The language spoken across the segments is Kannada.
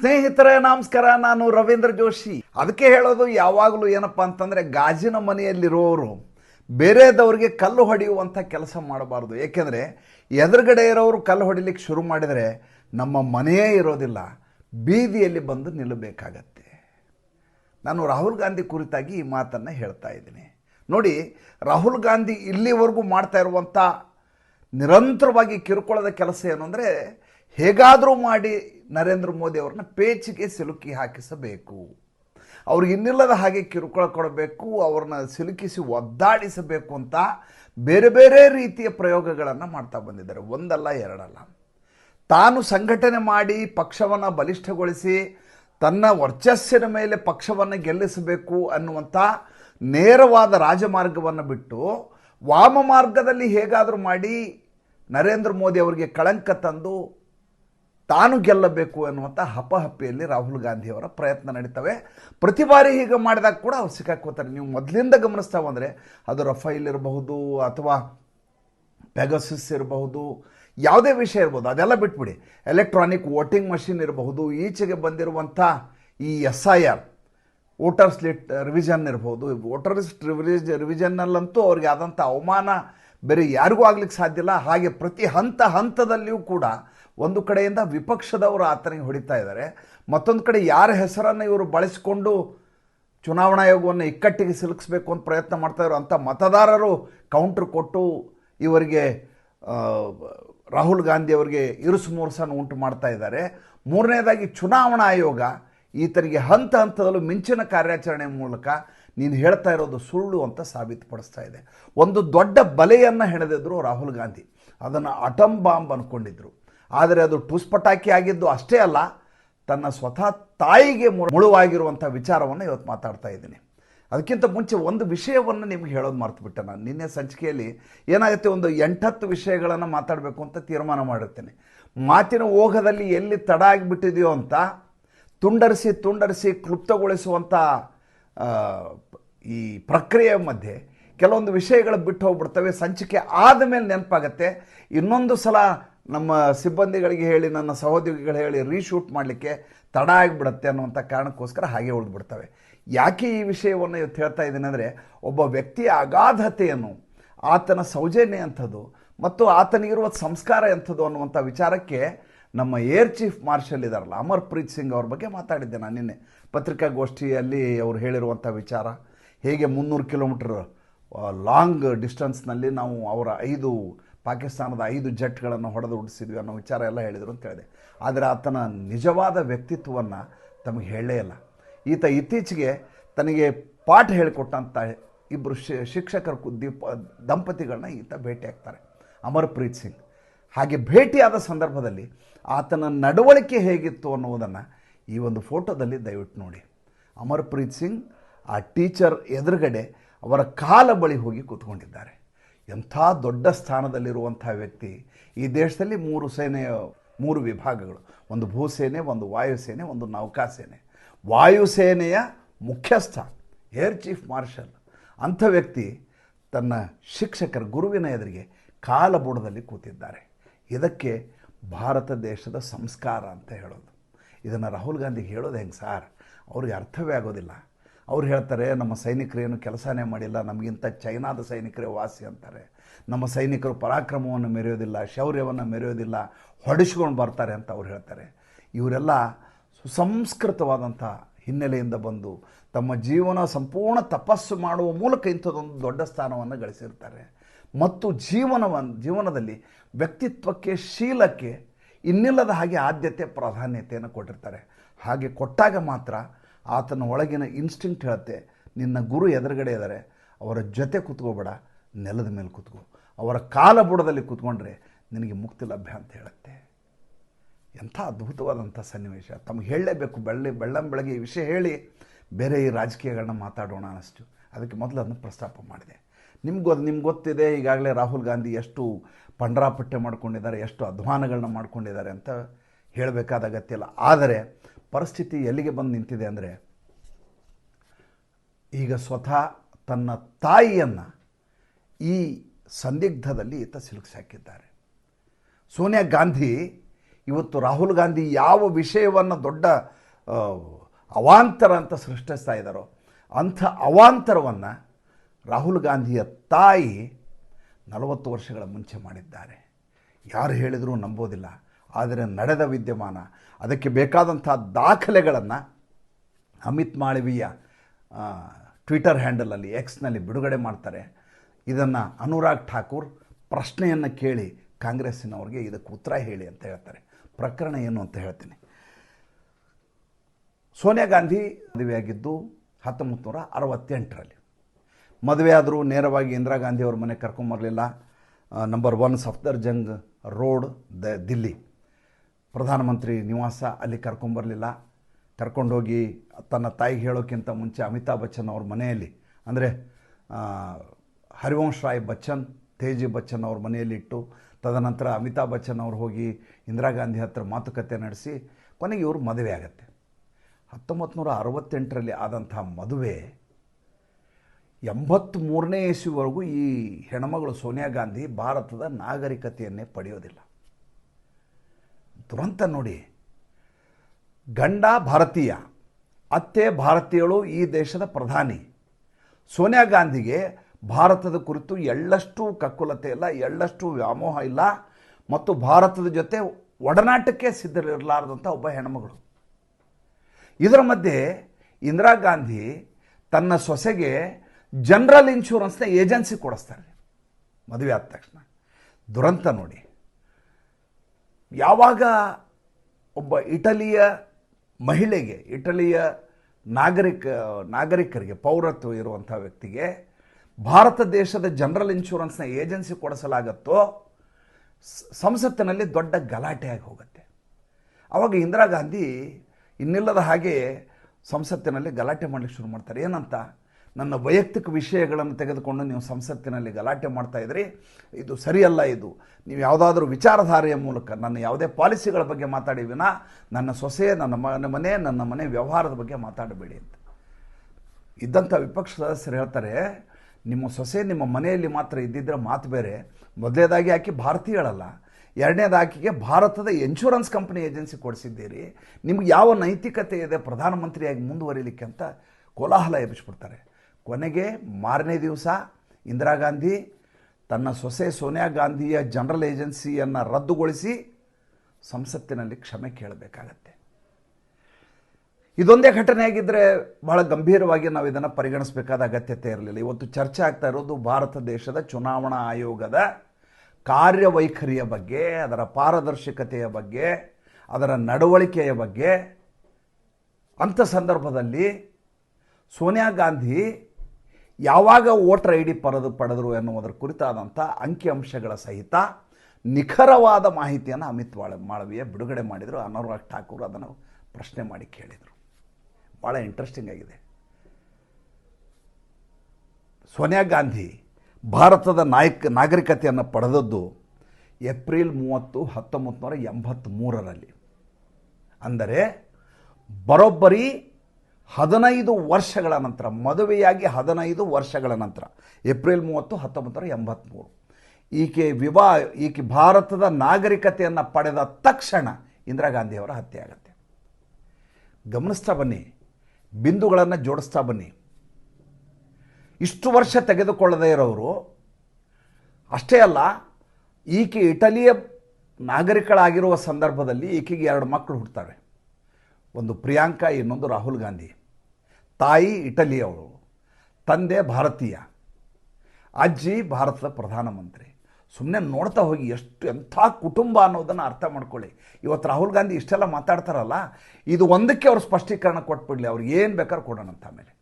ಸ್ನೇಹಿತರೆ, ನಮಸ್ಕಾರ. ನಾನು ರವೀಂದ್ರ ಜೋಶಿ. ಅದಕ್ಕೆ ಹೇಳೋದು ಯಾವಾಗಲೂ ಏನಪ್ಪ ಅಂತಂದರೆ, ಗಾಜಿನ ಮನೆಯಲ್ಲಿರೋರು ಬೇರೆದವ್ರಿಗೆ ಕಲ್ಲು ಹೊಡೆಯುವಂಥ ಕೆಲಸ ಮಾಡಬಾರ್ದು. ಏಕೆಂದರೆ, ಎದುರುಗಡೆ ಇರೋರು ಕಲ್ಲು ಹೊಡಿಲಿಕ್ಕೆ ಶುರು ಮಾಡಿದರೆ ನಮ್ಮ ಮನೆಯೇ ಇರೋದಿಲ್ಲ. ಬೀದಿಯಲ್ಲಿ ಬಂದು ನಿಲ್ಲಬೇಕಾಗತ್ತೆ. ನಾನು ರಾಹುಲ್ ಗಾಂಧಿ ಕುರಿತಾಗಿ ಈ ಮಾತನ್ನು ಹೇಳ್ತಾ ಇದ್ದೀನಿ. ನೋಡಿ, ರಾಹುಲ್ ಗಾಂಧಿ ಇಲ್ಲಿವರೆಗೂ ಮಾಡ್ತಾ ಇರುವಂಥ ನಿರಂತರವಾಗಿ ಕಿರುಕುಳದ ಕೆಲಸ ಏನು ಅಂದರೆ, ಹೇಗಾದರೂ ಮಾಡಿ ನರೇಂದ್ರ ಮೋದಿ ಅವ್ರನ್ನ ಪೇಚಿಗೆ ಸಿಲುಕಿ ಹಾಕಿಸಬೇಕು. ಅವ್ರಿಗೆ ಇನ್ನಿಲ್ಲದ ಹಾಗೆ ಕಿರುಕುಳ ಕೊಡಬೇಕು, ಅವ್ರನ್ನ ಸಿಲುಕಿಸಿ ಒದ್ದಾಡಿಸಬೇಕು ಅಂತ ಬೇರೆ ಬೇರೆ ರೀತಿಯ ಪ್ರಯೋಗಗಳನ್ನು ಮಾಡ್ತಾ ಬಂದಿದ್ದಾರೆ. ಒಂದಲ್ಲ, ಎರಡಲ್ಲ. ತಾನು ಸಂಘಟನೆ ಮಾಡಿ ಪಕ್ಷವನ್ನು ಬಲಿಷ್ಠಗೊಳಿಸಿ ತನ್ನ ವರ್ಚಸ್ಸಿನ ಮೇಲೆ ಪಕ್ಷವನ್ನು ಗೆಲ್ಲಿಸಬೇಕು ಅನ್ನುವಂಥ ನೇರವಾದ ರಾಜಮಾರ್ಗವನ್ನು ಬಿಟ್ಟು ವಾಮ ಮಾರ್ಗದಲ್ಲಿ ಹೇಗಾದರೂ ಮಾಡಿ ನರೇಂದ್ರ ಮೋದಿ ಅವರಿಗೆ ಕಳಂಕ ತಂದು ತಾನು ಗೆಲ್ಲಬೇಕು ಎನ್ನುವಂಥ ಹಪಹಪಿಯಲ್ಲಿ ರಾಹುಲ್ ಗಾಂಧಿಯವರ ಪ್ರಯತ್ನ ನಡೀತವೆ. ಪ್ರತಿ ಬಾರಿ ಹೀಗೆ ಮಾಡಿದಾಗ ಕೂಡ ಅವ್ರು ಸಿಕ್ಕಾಕೋತಾರೆ ನೀವು ಮೊದಲಿಂದ ಗಮನಿಸ್ತಾ ಬಂದರೆ ಅದು ರಫೈಲ್ ಇರಬಹುದು ಅಥವಾ ಪೆಗಸಿಸ್ ಇರಬಹುದು, ಯಾವುದೇ ವಿಷಯ ಇರ್ಬೋದು ಅದೆಲ್ಲ ಬಿಟ್ಬಿಡಿ. ಎಲೆಕ್ಟ್ರಾನಿಕ್ ವೋಟಿಂಗ್ ಮಷಿನ್ ಇರಬಹುದು, ಈಚೆಗೆ ಬಂದಿರುವಂಥ ಈ S I R voters list revision ಇರ್ಬೋದು ವೋಟರ್ಸ್ ರಿವಿಜ್ ರಿವಿಷನ್ನಲ್ಲಂತೂ ಅವ್ರಿಗೆ ಆದಂಥ ಅವಮಾನ ಬೇರೆ ಯಾರಿಗೂ ಆಗ್ಲಿಕ್ಕೆ ಸಾಧ್ಯ ಇಲ್ಲ. ಹಾಗೆ ಪ್ರತಿ ಹಂತ ಹಂತದಲ್ಲಿಯೂ ಕೂಡ ಒಂದು ಕಡೆಯಿಂದ ವಿಪಕ್ಷದವರು ಆತನಿಗೆ ಹೊಡಿತಾ ಇದ್ದಾರೆ. ಮತ್ತೊಂದು ಕಡೆ ಯಾರ ಹೆಸರನ್ನು ಇವರು ಬಳಸಿಕೊಂಡು ಚುನಾವಣಾ ಆಯೋಗವನ್ನು ಇಕ್ಕಟ್ಟಿಗೆ ಸಿಲುಕಿಸ್ಬೇಕು ಅಂತ ಪ್ರಯತ್ನ ಮಾಡ್ತಾ ಇರೋ ಅಂಥ ಮತದಾರರು ಕೌಂಟ್ರ್ ಕೊಟ್ಟು ಇವರಿಗೆ ರಾಹುಲ್ ಗಾಂಧಿ ಅವರಿಗೆ ಇರುಸು ಮುರುಸನ್ನು ಉಂಟು ಮಾಡ್ತಾ ಇದ್ದಾರೆ. ಮೂರನೇದಾಗಿ ಚುನಾವಣಾ ಆಯೋಗ ಈತನಿಗೆ ಹಂತ ಹಂತದಲ್ಲೂ ಮಿಂಚಿನ ಕಾರ್ಯಾಚರಣೆ ಮೂಲಕ ನೀನು ಹೇಳ್ತಾ ಇರೋದು ಸುಳ್ಳು ಅಂತ ಸಾಬೀತುಪಡಿಸ್ತಾ ಇದೆ. ಒಂದು ದೊಡ್ಡ ಬಲೆಯನ್ನು ಹೆಣೆದಿದ್ರು ರಾಹುಲ್ ಗಾಂಧಿ. ಅದನ್ನು ಅಟಮ್ ಬಾಂಬ್ ಅಂದ್ಕೊಂಡಿದ್ರು ಆದರೆ ಅದು ಟುಸ್ ಪಟಾಕಿ ಆಗಿದ್ದು ಅಷ್ಟೇ ಅಲ್ಲ, ತನ್ನ ಸ್ವತಃ ತಾಯಿಗೆ ಮುಳುವಾಗಿರುವಂಥ ವಿಚಾರವನ್ನು ಇವತ್ತು ಮಾತಾಡ್ತಾ ಇದ್ದೀನಿ. ಅದಕ್ಕಿಂತ ಮುಂಚೆ ಒಂದು ವಿಷಯವನ್ನು ನಿಮ್ಗೆ ಹೇಳೋದು ಮರ್ತುಬಿಟ್ಟೆ ನಾನು. ನಿನ್ನೆ ಸಂಚಿಕೆಯಲ್ಲಿ ಏನಾಗುತ್ತೆ, ಒಂದು ಎಂಟತ್ತು ವಿಷಯಗಳನ್ನು ಮಾತಾಡಬೇಕು ಅಂತ ತೀರ್ಮಾನ ಮಾಡಿರ್ತೇನೆ. ಮಾತಿನ ಓಘದಲ್ಲಿ ಎಲ್ಲಿ ತಡ ಆಗಿಬಿಟ್ಟಿದೆಯೋ ಅಂತ, ತುಂಡರಿಸಿ ತುಂಡರಿಸಿ ಕ್ಲುಪ್ತಗೊಳಿಸುವಂಥ ಈ ಪ್ರಕ್ರಿಯೆ ಮಧ್ಯೆ ಕೆಲವೊಂದು ವಿಷಯಗಳು ಬಿಟ್ಟು ಹೋಗ್ಬಿಡ್ತವೆ. ಸಂಚಿಕೆ ಆದಮೇಲೆ ನೆನಪಾಗತ್ತೆ. ಇನ್ನೊಂದು ಸಲ ನಮ್ಮ ಸಿಬ್ಬಂದಿಗಳಿಗೆ ಹೇಳಿ, ನನ್ನ ಸಹೋದ್ಯೋಗಿಗಳು ಹೇಳಿ ರೀಶೂಟ್ ಮಾಡಲಿಕ್ಕೆ ತಡ ಆಗಿಬಿಡುತ್ತೆ ಅನ್ನುವಂಥ ಕಾರಣಕ್ಕೋಸ್ಕರ ಹಾಗೆ ಉಳಿದ್ಬಿಡ್ತವೆ. ಯಾಕೆ ಈ ವಿಷಯವನ್ನು ಇವತ್ತು ಹೇಳ್ತಾ ಇದ್ದೀನಿ ಅಂದರೆ, ಒಬ್ಬ ವ್ಯಕ್ತಿಯ ಅಗಾಧತೆಯನ್ನು, ಆತನ ಸೌಜನ್ಯ ಅಂಥದ್ದು ಮತ್ತು ಆತನಿಗಿರುವ ಸಂಸ್ಕಾರ ಎಂಥದ್ದು ಅನ್ನುವಂಥ ವಿಚಾರಕ್ಕೆ ನಮ್ಮ ಏರ್ ಚೀಫ್ ಮಾರ್ಷಲ್ ಇದ್ದಾರಲ್ಲ, ಅಮರ್ಪ್ರೀತ್ ಸಿಂಗ್ ಅವ್ರ ಬಗ್ಗೆ ಮಾತಾಡಿದ್ದೆ ನಾನು ನಿನ್ನೆ. ಪತ್ರಿಕಾಗೋಷ್ಠಿಯಲ್ಲಿ ಅವರು ಹೇಳಿರುವಂಥ ವಿಚಾರ, ಹೇಗೆ ಮುನ್ನೂರು ಕಿಲೋಮೀಟ್ರ್ ಲಾಂಗ್ ಡಿಸ್ಟೆನ್ಸ್ನಲ್ಲಿ ನಾವು ಅವರ ಐದು ಪಾಕಿಸ್ತಾನದ ಐದು ಜೆಟ್ಗಳನ್ನು ಹೊಡೆದು ಉಡಿಸಿದ್ವಿ ಅನ್ನೋ ವಿಚಾರ ಎಲ್ಲ ಹೇಳಿದರು ಅಂತ ಹೇಳಿದೆ. ಆದರೆ ಆತನ ನಿಜವಾದ ವ್ಯಕ್ತಿತ್ವವನ್ನು ತಮಗೆ ಹೇಳಲೇ ಇಲ್ಲ. ಈತ ಇತ್ತೀಚೆಗೆ ತನಗೆ ಪಾಠ ಹೇಳಿಕೊಟ್ಟಂಥ ಇಬ್ಬರು ಶಿಕ್ಷಕರು ದೀಪ ದಂಪತಿಗಳನ್ನ ಈತ ಭೇಟಿ ಆಗ್ತಾರೆ. ಅಮರ್ಪ್ರೀತ್ ಸಿಂಗ್. ಹಾಗೆ ಭೇಟಿಯಾದ ಸಂದರ್ಭದಲ್ಲಿ ಆತನ ನಡವಳಿಕೆ ಹೇಗಿತ್ತು ಅನ್ನುವುದನ್ನು ಈ ಒಂದು ಫೋಟೋದಲ್ಲಿ ದಯವಿಟ್ಟು ನೋಡಿ. ಅಮರ್ಪ್ರೀತ್ ಸಿಂಗ್ ಆ ಟೀಚರ್ ಎದುರುಗಡೆ ಅವರ ಕಾಲ ಬಳಿ ಹೋಗಿ ಕೂತ್ಕೊಂಡಿದ್ದಾರೆ. ಎಂಥ ದೊಡ್ಡ ಸ್ಥಾನದಲ್ಲಿರುವಂಥ ವ್ಯಕ್ತಿ. ಈ ದೇಶದಲ್ಲಿ ಮೂರು ಸೇನೆಯ ಮೂರು ವಿಭಾಗಗಳು. ಒಂದು ಭೂಸೇನೆ, ಒಂದು ವಾಯುಸೇನೆ, ಒಂದು ನೌಕಾಸೇನೆ. ವಾಯುಸೇನೆಯ ಮುಖ್ಯಸ್ಥ, ಏರ್ ಚೀಫ್ ಮಾರ್ಷಲ್. ಅಂಥ ವ್ಯಕ್ತಿ ತನ್ನ ಶಿಕ್ಷಕರ ಗುರುವಿನ ಎದುರಿಗೆ ಕಾಲಬುಡದಲ್ಲಿ ಕೂತಿದ್ದಾರೆ. ಇದಕ್ಕೆ ಭಾರತ ದೇಶದ ಸಂಸ್ಕಾರ ಅಂತ ಹೇಳೋದು. ಇದನ್ನು ರಾಹುಲ್ ಗಾಂಧಿ ಹೇಳೋದು ಹೆಂಗೆ ಸಾರ್? ಅವ್ರಿಗೆ ಅರ್ಥವೇ ಆಗೋದಿಲ್ಲ. ಅವ್ರು ಹೇಳ್ತಾರೆ, ನಮ್ಮ ಸೈನಿಕರೇನು ಕೆಲಸನೇ ಮಾಡಿಲ್ಲ, ನಮಗಿಂತ ಚೈನಾದ ಸೈನಿಕರೇ ವಾಸಿ ಅಂತಾರೆ. ನಮ್ಮ ಸೈನಿಕರು ಪರಾಕ್ರಮವನ್ನು ಮೆರೆಯೋದಿಲ್ಲ, ಶೌರ್ಯವನ್ನು ಮೆರೆಯೋದಿಲ್ಲ, ಹೊಡಿಸ್ಕೊಂಡು ಬರ್ತಾರೆ ಅಂತ ಅವ್ರು ಹೇಳ್ತಾರೆ. ಇವರೆಲ್ಲ ಸುಸಂಸ್ಕೃತವಾದಂಥ ಹಿನ್ನೆಲೆಯಿಂದ ಬಂದು ತಮ್ಮ ಜೀವನ ಸಂಪೂರ್ಣ ತಪಸ್ಸು ಮಾಡುವ ಮೂಲಕ ಇಂಥದ್ದೊಂದು ದೊಡ್ಡ ಸ್ಥಾನವನ್ನು ಗಳಿಸಿರ್ತಾರೆ. ಮತ್ತು ಜೀವನವನ್ನು ಜೀವನದಲ್ಲಿ ವ್ಯಕ್ತಿತ್ವಕ್ಕೆ, ಶೀಲಕ್ಕೆ ಇನ್ನಿಲ್ಲದ ಹಾಗೆ ಆದ್ಯತೆ, ಪ್ರಾಧಾನ್ಯತೆಯನ್ನು ಕೊಟ್ಟಿರ್ತಾರೆ. ಹಾಗೆ ಕೊಟ್ಟಾಗ ಮಾತ್ರ ಆತನ ಒಳಗಿನ ಇನ್ಸ್ಟಿಂಕ್ಟ್ ಹೇಳುತ್ತೆ, ನಿನ್ನ ಗುರು ಎದುರುಗಡೆ ಇದ್ದಾರೆ ಅವರ ಜೊತೆ ಕೂತ್ಕೋಬೇಡ, ನೆಲದ ಮೇಲೆ ಕೂತ್ಕೋ. ಅವರ ಕಾಲ ಬುಡದಲ್ಲಿ ಕೂತ್ಕೊಂಡ್ರೆ ನಿನಗೆ ಮುಕ್ತಿ ಲಭ್ಯ ಅಂತ ಹೇಳುತ್ತೆ. ಎಂಥ ಅದ್ಭುತವಾದಂಥ ಸನ್ನಿವೇಶ. ತಮಗೆ ಹೇಳಲೇಬೇಕು, ಬೆಳ್ಳಿ, ಬೆಳ್ಳಂ ಬೆಳಗ್ಗೆ ಈ ವಿಷಯ ಹೇಳಿ, ಬೇರೆ ಈ ರಾಜಕೀಯಗಳನ್ನ ಮಾತಾಡೋಣ ಅನ್ನಿಸ್ತು. ಅದಕ್ಕೆ ಮೊದಲು ಅದನ್ನು ಪ್ರಸ್ತಾಪ ಮಾಡಿದೆ. ನಿಮ್ಗೆ ಅದು, ನಿಮ್ಗೆ ಗೊತ್ತಿದೆ, ಈಗಾಗಲೇ ರಾಹುಲ್ ಗಾಂಧಿ ಎಷ್ಟು ಪಂಡ್ರಾಪಟ್ಟೆ ಮಾಡ್ಕೊಂಡಿದ್ದಾರೆ, ಎಷ್ಟು ಅಧ್ವಾನಗಳನ್ನ ಮಾಡ್ಕೊಂಡಿದ್ದಾರೆ ಅಂತ ಹೇಳಬೇಕಾದ ಅಗತ್ಯ ಇಲ್ಲ. ಆದರೆ ಪರಿಸ್ಥಿತಿ ಎಲ್ಲಿಗೆ ಬಂದು ನಿಂತಿದೆ ಅಂದರೆ ಈಗ ಸ್ವತಃ ತನ್ನ ತಾಯಿಯನ್ನು ಈ ಸಂದಿಗ್ಧದಲ್ಲಿ ಈತ ಸಿಲುಕಿಸಿ ಹಾಕಿದ್ದಾರೆ ಸೋನಿಯಾ ಗಾಂಧಿ, ಇವತ್ತು ರಾಹುಲ್ ಗಾಂಧಿ ಯಾವ ವಿಷಯವನ್ನು ದೊಡ್ಡ ಅವಾಂತರ ಅಂತ ಸೃಷ್ಟಿಸ್ತಾ ಇದ್ದಾರೋ ಅಂಥ ಅವಾಂತರವನ್ನು ರಾಹುಲ್ ಗಾಂಧಿಯ ತಾಯಿ ನಲವತ್ತು ವರ್ಷಗಳ ಮುಂಚೆ ಮಾಡಿದ್ದಾರೆ. ಯಾರು ಹೇಳಿದರೂ ನಂಬೋದಿಲ್ಲ. ಆದರೆ ನಡೆದ ವಿದ್ಯಮಾನ. ಅದಕ್ಕೆ ಬೇಕಾದಂಥ ದಾಖಲೆಗಳನ್ನು ಅಮಿತ್ ಮಾಳವಿಯ ಟ್ವಿಟರ್ ಹ್ಯಾಂಡಲಲ್ಲಿ, ಎಕ್ಸ್ನಲ್ಲಿ ಬಿಡುಗಡೆ ಮಾಡ್ತಾರೆ. ಇದನ್ನು ಅನುರಾಗ್ ಠಾಕೂರ್ ಪ್ರಶ್ನೆಯನ್ನು ಕೇಳಿ ಕಾಂಗ್ರೆಸ್ಸಿನವ್ರಿಗೆ ಇದಕ್ಕೆ ಉತ್ತರ ಹೇಳಿ ಅಂತ ಹೇಳ್ತಾರೆ. ಪ್ರಕರಣ ಏನು ಅಂತ ಹೇಳ್ತೀನಿ. ಸೋನಿಯಾ ಗಾಂಧಿ ಮದುವೆಯಾಗಿದ್ದು ಹತ್ತೊಂಬತ್ತು ನೂರ ಅರವತ್ತೆಂಟರಲ್ಲಿ. ಮದುವೆ ಆದರೂ ನೇರವಾಗಿ ಇಂದಿರಾ ಗಾಂಧಿ ಅವ್ರ ಮನೆ ಕರ್ಕೊಂಬರಲಿಲ್ಲ. Number one Safdarjung road the, Delhi. ಪ್ರಧಾನಮಂತ್ರಿ ನಿವಾಸ ಅಲ್ಲಿ ಕರ್ಕೊಂಬರಲಿಲ್ಲ. ಕರ್ಕೊಂಡೋಗಿ ತನ್ನ ತಾಯಿಗೆ ಹೇಳೋಕ್ಕಿಂತ ಮುಂಚೆ ಅಮಿತಾಬ್ ಬಚ್ಚನ್ ಅವ್ರ ಮನೆಯಲ್ಲಿ, ಅಂದರೆ ಹರಿವಂಶ್ ರಾಯ್ ಬಚ್ಚನ್, ತೇಜಿ ಬಚ್ಚನ್ ಅವ್ರ ಮನೆಯಲ್ಲಿಟ್ಟು ತದನಂತರ ಅಮಿತಾಬ್ ಬಚ್ಚನ್ ಅವ್ರು ಹೋಗಿ ಇಂದಿರಾ ಗಾಂಧಿ ಹತ್ರ ಮಾತುಕತೆ ನಡೆಸಿ, ಕೊನೆಗೆ ಇವರು ಮದುವೆ ಆಗತ್ತೆ. ಹತ್ತೊಂಬತ್ತು ನೂರ ಅರವತ್ತೆಂಟರಲ್ಲಿ ಆದಂಥ ಮದುವೆ ಎಂಬತ್ತ್ಮೂರನೇ ಇಸುವರೆಗೂ ಈ ಹೆಣ್ಮಗಳು ಸೋನಿಯಾ ಗಾಂಧಿ ಭಾರತದ ನಾಗರಿಕತೆಯನ್ನೇ ಪಡೆಯೋದಿಲ್ಲ. ದುರಂತ ನೋಡಿ. ಗಂಡ ಭಾರತೀಯ, ಅತ್ತೆ ಭಾರತೀಯಳು ಈ ದೇಶದ ಪ್ರಧಾನಿ. ಸೋನಿಯಾ ಗಾಂಧಿಗೆ ಭಾರತದ ಕುರಿತು ಎಳ್ಳಷ್ಟು ಕಕ್ಕುಲತೆ ಇಲ್ಲ, ಎಳ್ಳಷ್ಟು ವ್ಯಾಮೋಹ ಇಲ್ಲ ಮತ್ತು ಭಾರತದ ಜೊತೆ ಒಡನಾಟಕ್ಕೆ ಸಿದ್ಧರಿರಲಾರದಂಥ ಒಬ್ಬ ಹೆಣ್ಮಗಳು. ಇದರ ಮಧ್ಯೆ ಇಂದಿರಾ ಗಾಂಧಿ ತನ್ನ ಸೊಸೆಗೆ ಜನರಲ್ ಇನ್ಶೂರೆನ್ಸ್ನ ಏಜೆನ್ಸಿ ಕೊಡಿಸ್ತಾರೆ. ಮದುವೆ ಆದ ತಕ್ಷಣ. ದುರಂತ ನೋಡಿ. ಯಾವಾಗ ಒಬ್ಬ ಇಟಲಿಯ ಮಹಿಳೆಗೆ, ಇಟಲಿಯ ನಾಗರಿಕ, ನಾಗರಿಕರಿಗೆ ಪೌರತ್ವ ಇರುವಂಥ ವ್ಯಕ್ತಿಗೆ ಭಾರತ ದೇಶದ ಜನರಲ್ ಇನ್ಶೂರೆನ್ಸ್ನ ಏಜೆನ್ಸಿ ಕೊಡಿಸಲಾಗತ್ತೋ ಸಂಸತ್ತಿನಲ್ಲಿ ದೊಡ್ಡ ಗಲಾಟೆಯಾಗಿ ಹೋಗುತ್ತೆ. ಆವಾಗ ಇಂದಿರಾ ಗಾಂಧಿ ಇನ್ನಿಲ್ಲದ ಹಾಗೆ ಸಂಸತ್ತಿನಲ್ಲಿ ಗಲಾಟೆ ಮಾಡಲಿಕ್ಕೆ ಶುರು ಮಾಡ್ತಾರೆ. ಏನಂತ? ನನ್ನ ವೈಯಕ್ತಿಕ ವಿಷಯಗಳನ್ನು ತೆಗೆದುಕೊಂಡು ನೀವು ಸಂಸತ್ತಿನಲ್ಲಿ ಗಲಾಟೆ ಮಾಡ್ತಾ ಇದ್ರಿ. ಇದು ಸರಿಯಲ್ಲ ಇದು. ನೀವು ಯಾವುದಾದ್ರೂ ವಿಚಾರಧಾರೆಯ ಮೂಲಕ ನನ್ನ ಯಾವುದೇ ಪಾಲಿಸಿಗಳ ಬಗ್ಗೆ ಮಾತಾಡಿ ವಿನಾ ನನ್ನ ಸೊಸೆ, ನನ್ನ ಮನೆ ಮನೆ, ನನ್ನ ಮನೆ ವ್ಯವಹಾರದ ಬಗ್ಗೆ ಮಾತಾಡಬೇಡಿ ಅಂತ. ಇದ್ದಂಥ ವಿಪಕ್ಷ ಸದಸ್ಯರು ಹೇಳ್ತಾರೆ, ನಿಮ್ಮ ಸೊಸೆ ನಿಮ್ಮ ಮನೆಯಲ್ಲಿ ಮಾತ್ರ ಇದ್ದಿದ್ರೆ ಮಾತು ಬೇರೆ. ಮೊದಲನೇದಾಗಿ ಆಕೆ ಭಾರತೀಯಳಲ್ಲ. ಎರಡನೇದು ಆಕೆಗೆ ಭಾರತದ ಇನ್ಶೂರೆನ್ಸ್ ಕಂಪನಿ ಏಜೆನ್ಸಿ ಕೊಡಿಸಿದ್ದೀರಿ. ನಿಮ್ಗೆ ಯಾವ ನೈತಿಕತೆ ಇದೆ ಪ್ರಧಾನಮಂತ್ರಿಯಾಗಿ ಮುಂದುವರಿಲಿಕ್ಕೆ ಅಂತ ಕೋಲಾಹಲ ಎಬ್ಬಿಸ್ಬಿಡ್ತಾರೆ. ಕೊನೆಗೆ ಮಾರನೇ ದಿವಸ ಇಂದಿರಾ ಗಾಂಧಿ ತನ್ನ ಸೊಸೆ ಸೋನಿಯಾ ಗಾಂಧಿಯ ಜನರಲ್ ಏಜೆನ್ಸಿಯನ್ನು ರದ್ದುಗೊಳಿಸಿ ಸಂಸತ್ತಿನಲ್ಲಿ ಕ್ಷಮೆ ಕೇಳಬೇಕಾಗತ್ತೆ. ಇದೊಂದೇ ಘಟನೆ ಆಗಿದ್ದರೆ ಬಹಳ ಗಂಭೀರವಾಗಿ ನಾವು ಇದನ್ನು ಪರಿಗಣಿಸಬೇಕಾದ ಅಗತ್ಯತೆ ಇರಲಿಲ್ಲ. ಇವತ್ತು ಚರ್ಚೆ ಆಗ್ತಾ ಇರೋದು ಭಾರತ ದೇಶದ ಚುನಾವಣಾ ಆಯೋಗದ ಕಾರ್ಯವೈಖರಿಯ ಬಗ್ಗೆ, ಅದರ ಪಾರದರ್ಶಕತೆಯ ಬಗ್ಗೆ, ಅದರ ನಡವಳಿಕೆಯ ಬಗ್ಗೆ. ಅಂಥ ಸಂದರ್ಭದಲ್ಲಿ ಸೋನಿಯಾ ಗಾಂಧಿ ಯಾವಾಗ ವೋಟರ್ ಐ ಡಿ ಪಡೆದು ಪಡೆದರು ಎನ್ನುವುದರ ಕುರಿತಾದಂಥ ಅಂಕಿಅಂಶಗಳ ಸಹಿತ ನಿಖರವಾದ ಮಾಹಿತಿಯನ್ನು ಅಮಿತ್ ಮಾಳ ಮಾಳವಿಯ ಬಿಡುಗಡೆ ಮಾಡಿದರು. ಅನುರಾಗ್ ಠಾಕೂರ್ ಅದನ್ನು ಪ್ರಶ್ನೆ ಮಾಡಿ ಕೇಳಿದರು. ಭಾಳ ಇಂಟ್ರೆಸ್ಟಿಂಗ್ ಆಗಿದೆ. ಸೋನಿಯಾ ಗಾಂಧಿ ಭಾರತದ ನಾಯಕ, ನಾಗರಿಕತೆಯನ್ನು ಪಡೆದದ್ದು ಏಪ್ರಿಲ್ ಮೂವತ್ತು ಹತ್ತೊಂಬತ್ತು ನೂರ ಎಂಬತ್ತ್ಮೂರರಲ್ಲಿ ಅಂದರೆ ಬರೋಬ್ಬರಿ ಹದಿನೈದು ವರ್ಷಗಳ ನಂತರ, ಮದುವೆಯಾಗಿ ಹದಿನೈದು ವರ್ಷಗಳ ನಂತರ, ಏಪ್ರಿಲ್ ಮೂವತ್ತು ಹತ್ತೊಂಬತ್ತು ನೂರ ಎಂಬತ್ತ್ಮೂರು ಈಕೆ ವಿವಾಹ ಈಕೆ ಭಾರತದ ನಾಗರಿಕತೆಯನ್ನು ಪಡೆದ ತಕ್ಷಣ ಇಂದಿರಾ ಗಾಂಧಿಯವರ ಹತ್ಯೆ ಆಗುತ್ತೆ. ಗಮನಿಸ್ತಾ ಬನ್ನಿ, ಬಿಂದುಗಳನ್ನು ಜೋಡಿಸ್ತಾ ಬನ್ನಿ. ಇಷ್ಟು ವರ್ಷ ತೆಗೆದುಕೊಳ್ಳದೇ ಇರೋರು, ಅಷ್ಟೇ ಅಲ್ಲ, ಈಕೆ ಇಟಲಿಯ ನಾಗರಿಕಳಾಗಿರುವ ಸಂದರ್ಭದಲ್ಲಿ ಈಕೆಗೆ ಎರಡು ಮಕ್ಕಳು ಹುಡ್ತವೆ ಒಂದು ಪ್ರಿಯಾಂಕಾ, ಇನ್ನೊಂದು ರಾಹುಲ್ ಗಾಂಧಿ. ತಾಯಿ ಇಟಲಿಯವರು ತಂದೆ ಭಾರತೀಯ, ಅಜ್ಜಿ ಭಾರತದ ಪ್ರಧಾನಮಂತ್ರಿ. ಸುಮ್ಮನೆ ನೋಡ್ತಾ ಹೋಗಿ ಎಷ್ಟು ಎಂಥ ಕುಟುಂಬ ಅನ್ನೋದನ್ನು ಅರ್ಥ ಮಾಡ್ಕೊಳ್ಳಿ. ಇವತ್ತು ರಾಹುಲ್ ಗಾಂಧಿ ಇಷ್ಟೆಲ್ಲ ಮಾತಾಡ್ತಾರಲ್ಲ, ಇದು ಒಂದಕ್ಕೆ ಅವ್ರು ಸ್ಪಷ್ಟೀಕರಣ ಕೊಟ್ಬಿಡಲಿ ಅವ್ರಿಗೆ ಏನು ಬೇಕಾದ್ರೂ ಕೊಡೋಣ ಅಂತ ಆಮೇಲೆ.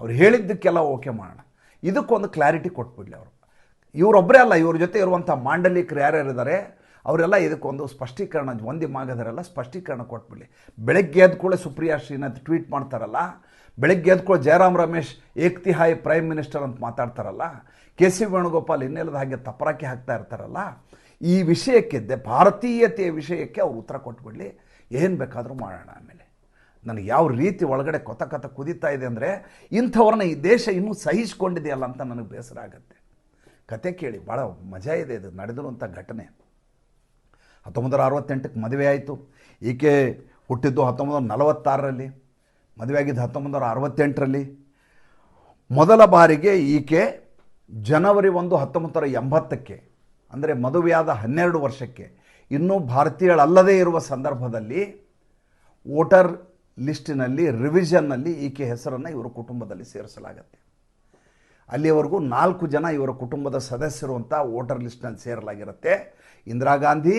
ಅವ್ರು ಹೇಳಿದ್ದಕ್ಕೆಲ್ಲ ಓಕೆ ಮಾಡೋಣ. ಇದಕ್ಕೊಂದು ಕ್ಲಾರಿಟಿ ಕೊಟ್ಬಿಡಲಿ ಅವರು. ಇವರೊಬ್ಬರೇ ಅಲ್ಲ, ಇವ್ರ ಜೊತೆ ಇರುವಂಥ ಮಾಂಡಲಿಕರು ಯಾರ್ಯಾರಿದ್ದಾರೆ ಅವರೆಲ್ಲ ಇದಕ್ಕೊಂದು ಸ್ಪಷ್ಟೀಕರಣ ಒಂದಿ ಮಾಗದರೆಲ್ಲ ಸ್ಪಷ್ಟೀಕರಣ ಕೊಟ್ಬಿಡಲಿ. ಬೆಳಗ್ಗೆ ಎದ್ದ ಕೂಡಲೇ ಸುಪ್ರಿಯಾ ಶ್ರೀನಾಥ್ ಟ್ವೀಟ್ ಮಾಡ್ತಾರಲ್ಲ ಬೆಳಗ್ಗೆ ಎದ್ಕೊಳ್ಳೋ ಜಯರಾಮ್ ರಮೇಶ್ ಏಕ್ತಿಹಾಯ್ ಪ್ರೈಮ್ ಮಿನಿಸ್ಟರ್ ಅಂತ ಮಾತಾಡ್ತಾರಲ್ಲ, ಕೆ ಸಿ ವೇಣುಗೋಪಾಲ್ ಇನ್ನೆಲ್ಲದ ಹಾಗೆ ತಪರಾಕಿ ಹಾಕ್ತಾ ಇರ್ತಾರಲ್ಲ, ಈ ವಿಷಯಕ್ಕೆದ್ದೆ ಭಾರತೀಯತೆಯ ವಿಷಯಕ್ಕೆ ಅವ್ರು ಉತ್ತರ ಕೊಟ್ಬಿಡಲಿ. ಏನು ಬೇಕಾದರೂ ಮಾಡೋಣ ಆಮೇಲೆ. ನನಗೆ ಯಾವ ರೀತಿ ಒಳಗಡೆ ಕೊತ ಕತ ಕುದೀತಾ ಇದೆ ಅಂದರೆ, ಇಂಥವ್ರನ್ನ ಈ ದೇಶ ಇನ್ನೂ ಸಹಿಸ್ಕೊಂಡಿದೆಯಲ್ಲ ಅಂತ ನನಗೆ ಬೇಸರ ಆಗುತ್ತೆ. ಕತೆ ಕೇಳಿ, ಭಾಳ ಮಜಾ ಇದೆ ಇದು ನಡೆದಿರುವಂಥ ಘಟನೆ. ಹತ್ತೊಂಬತ್ತು ನೂರ ಅರವತ್ತೆಂಟಕ್ಕೆ ಮದುವೆ ಆಯಿತು. ಈಕೆ ಹುಟ್ಟಿದ್ದು ಹತ್ತೊಂಬತ್ತು ನೂರ ನಲವತ್ತಾರರಲ್ಲಿ. ಮದುವೆ ಆಗಿದ್ದು ಹತ್ತೊಂಬತ್ತು ನೂರ ಅರವತ್ತೆಂಟರಲ್ಲಿ ಮೊದಲ ಬಾರಿಗೆ ಈಕೆ ಜನವರಿ ಒಂದು ಹತ್ತೊಂಬತ್ತು ನೂರ ಎಂಬತ್ತಕ್ಕೆ, ಅಂದರೆ ಮದುವೆಯಾದ ಹನ್ನೆರಡು ವರ್ಷಕ್ಕೆ, ಇನ್ನೂ ಭಾರತೀಯಳಲ್ಲದೇ ಇರುವ ಸಂದರ್ಭದಲ್ಲಿ ವೋಟರ್ ಲಿಸ್ಟಿನಲ್ಲಿ, ರಿವಿಷನ್ನಲ್ಲಿ ಈಕೆ ಹೆಸರನ್ನು ಇವರ ಕುಟುಂಬದಲ್ಲಿ ಸೇರಿಸಲಾಗತ್ತೆ. ಅಲ್ಲಿಯವರೆಗೂ ನಾಲ್ಕು ಜನ ಇವರ ಕುಟುಂಬದ ಸದಸ್ಯರು ಅಂತ ವೋಟರ್ ಲಿಸ್ಟ್ನಲ್ಲಿ ಸೇರಲಾಗಿರುತ್ತೆ. ಇಂದಿರಾ ಗಾಂಧಿ,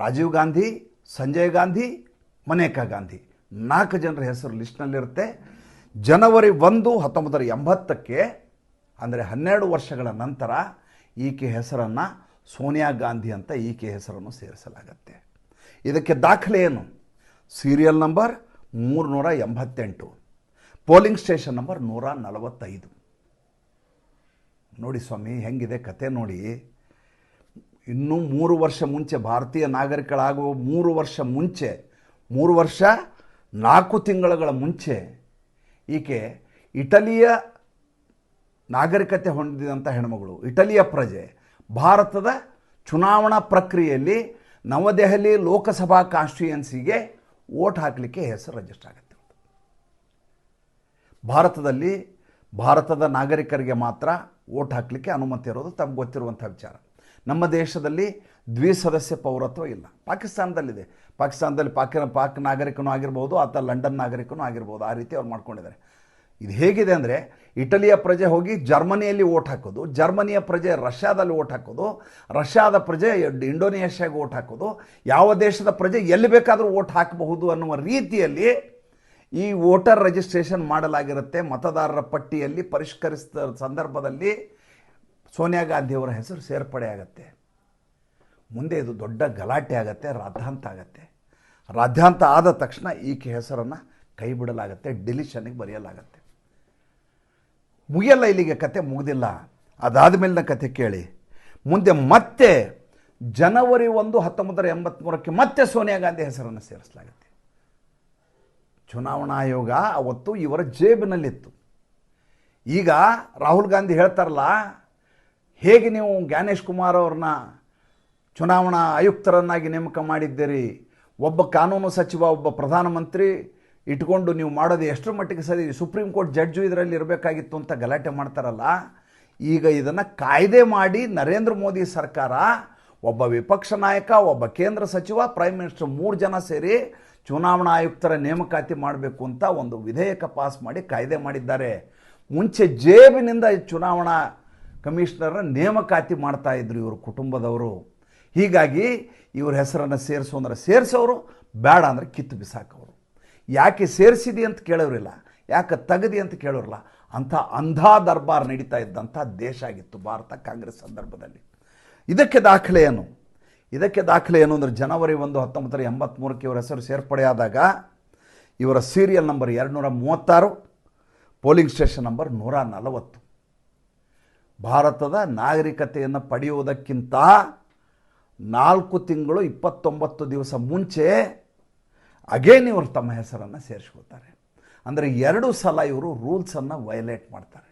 ರಾಜೀವ್ ಗಾಂಧಿ, ಸಂಜಯ್ ಗಾಂಧಿ, ಮನೇಕಾ ಗಾಂಧಿ. ನಾಲ್ಕು ಜನರ ಹೆಸರು ಲಿಸ್ಟ್ನಲ್ಲಿರುತ್ತೆ. ಜನವರಿ ಒಂದು ಹತ್ತೊಂಬತ್ತರ ಎಂಬತ್ತಕ್ಕೆ, ಅಂದರೆ ಹನ್ನೆರಡು ವರ್ಷಗಳ ನಂತರ ಈಕೆ ಹೆಸರನ್ನು ಸೋನಿಯಾ ಗಾಂಧಿ ಅಂತ ಈಕೆ ಹೆಸರನ್ನು ಸೇರಿಸಲಾಗತ್ತೆ. ಇದಕ್ಕೆ ದಾಖಲೆ ಏನು? ಸೀರಿಯಲ್ ನಂಬರ್ ಮೂರುನೂರ ಎಂಬತ್ತೆಂಟು. ಪೋಲಿಂಗ್ ಸ್ಟೇಷನ್ ನಂಬರ್ ನೂರ ನಲವತ್ತೈದು. ನೋಡಿ ಸ್ವಾಮಿ, ಹೆಂಗಿದೆ ಕತೆ ನೋಡಿ. ಇನ್ನೂ ಮೂರು ವರ್ಷ ಮುಂಚೆ ಭಾರತೀಯ ನಾಗರಿಕಳಾಗುವ ಮೂರು ವರ್ಷ ಮುಂಚೆ, ಮೂರು ವರ್ಷ ನಾಲ್ಕು ತಿಂಗಳುಗಳ ಮುಂಚೆ ಈಕೆ ಇಟಲಿಯ ನಾಗರಿಕತೆ ಹೊಂದಿದಂಥ ಹೆಣ್ಮಗಳು, ಇಟಲಿಯ ಪ್ರಜೆ. ಭಾರತದ ಚುನಾವಣಾ ಪ್ರಕ್ರಿಯೆಯಲ್ಲಿ ನವದೆಹಲಿ ಲೋಕಸಭಾ ಕಾನ್ಸ್ಟಿಟ್ಯೂಯನ್ಸಿಗೆ ವೋಟ್ ಹಾಕಲಿಕ್ಕೆ ಹೆಸರು ರಿಜಿಸ್ಟರ್ ಆಗುತ್ತೆ. ಭಾರತದಲ್ಲಿ ಭಾರತದ ನಾಗರಿಕರಿಗೆ ಮಾತ್ರ ವೋಟ್ ಹಾಕಲಿಕ್ಕೆ ಅನುಮತಿ ಇರೋದು ತಮ್ಗೆ ಗೊತ್ತಿರುವಂಥ ವಿಚಾರ. ನಮ್ಮ ದೇಶದಲ್ಲಿ ದ್ವಿಸದಸ್ಯ ಪೌರತ್ವ ಇಲ್ಲ. ಪಾಕಿಸ್ತಾನದಲ್ಲಿದೆ. ಪಾಕಿಸ್ತಾನದಲ್ಲಿ ಪಾಕ್ ಪಾಕ್ ನಾಗರಿಕನೂ ಆಗಿರ್ಬೋದು ಅಥವಾ ಲಂಡನ್ ನಾಗರಿಕನೂ ಆಗಿರ್ಬೋದು, ಆ ರೀತಿ ಅವ್ರು ಮಾಡ್ಕೊಂಡಿದ್ದಾರೆ. ಇದು ಹೇಗಿದೆ ಅಂದರೆ, ಇಟಲಿಯ ಪ್ರಜೆ ಹೋಗಿ ಜರ್ಮನಿಯಲ್ಲಿ ಓಟ್ ಹಾಕೋದು, ಜರ್ಮನಿಯ ಪ್ರಜೆ ರಷ್ಯಾದಲ್ಲಿ ಓಟ್ ಹಾಕೋದು, ರಷ್ಯಾದ ಪ್ರಜೆ ಇಂಡೋನೇಷ್ಯಾಗೆ ಓಟ್ ಹಾಕೋದು, ಯಾವ ದೇಶದ ಪ್ರಜೆ ಎಲ್ಲಿ ಬೇಕಾದರೂ ಓಟ್ ಹಾಕಬಹುದು ಅನ್ನುವ ರೀತಿಯಲ್ಲಿ ಈ ವೋಟರ್ ರಿಜಿಸ್ಟ್ರೇಷನ್ ಮಾಡಲಾಗಿರುತ್ತೆ. ಮತದಾರರ ಪಟ್ಟಿಯಲ್ಲಿ ಪರಿಷ್ಕರಿಸಿದ ಸಂದರ್ಭದಲ್ಲಿ ಸೋನಿಯಾ ಗಾಂಧಿಯವರ ಹೆಸರು ಸೇರ್ಪಡೆ ಆಗುತ್ತೆ ಮುಂದೆ ಇದು ದೊಡ್ಡ ಗಲಾಟೆ ಆಗುತ್ತೆ, ರಾದ್ಧಾಂತ ಆಗುತ್ತೆ. ರಾದ್ಧಾಂತ ಆದ ತಕ್ಷಣ ಈಕೆ ಹೆಸರನ್ನು ಕೈ ಬಿಡಲಾಗತ್ತೆ ಡಿಲಿಷನ್ಗೆ ಬರೆಯಲಾಗತ್ತೆ. ಮುಗಿಯಲ್ಲ ಇಲ್ಲಿಗೆ ಕತೆ, ಮುಗಿದಿಲ್ಲ. ಅದಾದ ಮೇಲಿನ ಕತೆ ಕೇಳಿ. ಮುಂದೆ ಮತ್ತೆ ಜನವರಿ ಒಂದು ಹತ್ತೊಂಬತ್ತರ ಎಂಬತ್ತ್ಮೂರಕ್ಕೆ ಮತ್ತೆ ಸೋನಿಯಾ ಗಾಂಧಿ ಹೆಸರನ್ನು ಸೇರಿಸಲಾಗುತ್ತೆ. ಚುನಾವಣಾ ಆಯೋಗ ಅವತ್ತು ಇವರ ಜೇಬಿನಲ್ಲಿತ್ತು. ಈಗ ರಾಹುಲ್ ಗಾಂಧಿ ಹೇಳ್ತಾರಲ್ಲ, ಹೇಗೆ ನೀವು ಜ್ಞಾನೇಶ್ ಕುಮಾರ್ ಅವ್ರನ್ನ ಚುನಾವಣಾ ಆಯುಕ್ತರನ್ನಾಗಿ ನೇಮಕ ಮಾಡಿದ್ದೀರಿ? ಒಬ್ಬ ಕಾನೂನು ಸಚಿವ, ಒಬ್ಬ ಪ್ರಧಾನಮಂತ್ರಿ ಇಟ್ಕೊಂಡು ನೀವು ಮಾಡೋದು ಎಷ್ಟರ ಮಟ್ಟಿಗೆ ಸರಿ? ಸುಪ್ರೀಂ ಕೋರ್ಟ್ ಜಡ್ಜು ಇದರಲ್ಲಿ ಇರಬೇಕಾಗಿತ್ತು ಅಂತ ಗಲಾಟೆ ಮಾಡ್ತಾರಲ್ಲ? ಈಗ ಇದನ್ನು ಕಾಯ್ದೆ ಮಾಡಿ ನರೇಂದ್ರ ಮೋದಿ ಸರ್ಕಾರ, ಒಬ್ಬ ವಿಪಕ್ಷ ನಾಯಕ, ಒಬ್ಬ ಕೇಂದ್ರ ಸಚಿವ, ಪ್ರೈಮ್ ಮಿನಿಸ್ಟರ್ ಮೂರು ಜನ ಸೇರಿ ಚುನಾವಣಾ ಆಯುಕ್ತರ ನೇಮಕಾತಿ ಮಾಡಬೇಕು ಅಂತ ಒಂದು ವಿಧೇಯಕ ಪಾಸ್ ಮಾಡಿ ಕಾಯ್ದೆ ಮಾಡಿದ್ದಾರೆ. ಮುಂಚೆ ಜೇಬಿನಿಂದ ಚುನಾವಣಾ ಕಮಿಷನರ್ನ ನೇಮಕಾತಿ ಮಾಡ್ತಾ ಇದ್ರು ಇವರು ಕುಟುಂಬದವರು. ಹೀಗಾಗಿ ಇವ್ರ ಹೆಸರನ್ನು ಸೇರಿಸು ಅಂದ್ರೆ ಸೇರಿಸೋರು, ಬೇಡ ಅಂದರೆ ಕಿತ್ತು ಬಿಸಾಕವರು. ಯಾಕೆ ಸೇರಿಸಿದಿ ಅಂತ ಕೇಳೋರಿಲ್ಲ, ಯಾಕೆ ತೆಗದಿ ಅಂತ ಕೇಳೋರಿಲ್ಲ, ಅಂಥ ಅಂಧಾ ದರ್ಬಾರ್ ನಡೀತಾ ಇದ್ದಂಥ ದೇಶ ಆಗಿತ್ತು ಭಾರತ ಕಾಂಗ್ರೆಸ್ ಸಂದರ್ಭದಲ್ಲಿ. ಇದಕ್ಕೆ ದಾಖಲೆ ಏನು? ಇದಕ್ಕೆ ದಾಖಲೆ ಏನು ಅಂದರೆ ಜನವರಿ ಒಂದು ಹತ್ತೊಂಬತ್ತರ ಎಂಬತ್ತ್ಮೂರಕ್ಕೆ ಇವರ ಹೆಸರು ಸೇರ್ಪಡೆಯಾದಾಗ ಇವರ ಸೀರಿಯಲ್ ನಂಬರ್ ಎರಡುನೂರ ಮೂವತ್ತಾರು ಪೋಲಿಂಗ್ ಸ್ಟೇಷನ್ ನಂಬರ್ ನೂರ ನಲವತ್ತು. ಭಾರತದ ನಾಗರಿಕತೆಯನ್ನು ಪಡೆಯುವುದಕ್ಕಿಂತ ನಾಲ್ಕು ತಿಂಗಳು ಇಪ್ಪತ್ತೊಂಬತ್ತು ದಿವಸ ಮುಂಚೆ ಅಗೇನ್ ಇವರು ತಮ್ಮ ಹೆಸರನ್ನು ಸೇರಿಸ್ಕೊಳ್ತಾರೆ. ಅಂದರೆ ಎರಡು ಸಲ ಇವರು ರೂಲ್ಸನ್ನು ವೈಲೇಟ್ ಮಾಡ್ತಾರೆ.